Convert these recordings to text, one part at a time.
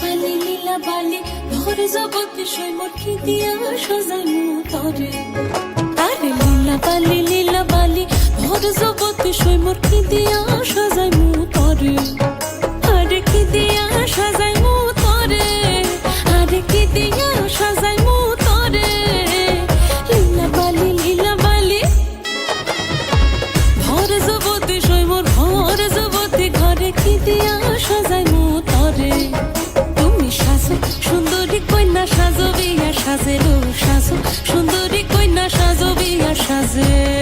বালি লীলা বালি ভর জগতে সৈমর কি দিয়া সাজাইমু তরে। আরে লীলা বালি লীলা বালি ভর জগতে সৈমর কি দিয়া সাজাইমু তরে। আরে কি দিয়া সাজাইমু তরে? আরে কি দিয়া সাজাইমু তরে? লীলা বালি লীলা বালি। ভর জগতে সৈমর ভর জগতে ঘরে কি দিয়া সাজাই মো তরে? সাজো সুন্দরী কন্যা সাজো বিয়া সাজে সাজো। সুন্দরী কন্যা সাজো বিয়া সাজে।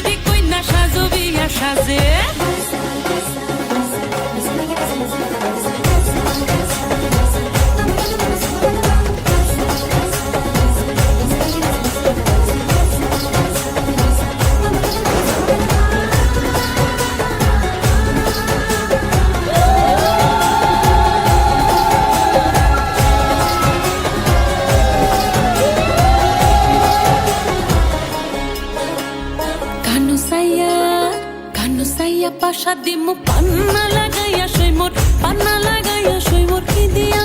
বিয়া নুসাইয়া পাশা দিমু পান্না লাগাইয়া সৈমর পান্না লাগাইয়া সৈমর কি দিয়া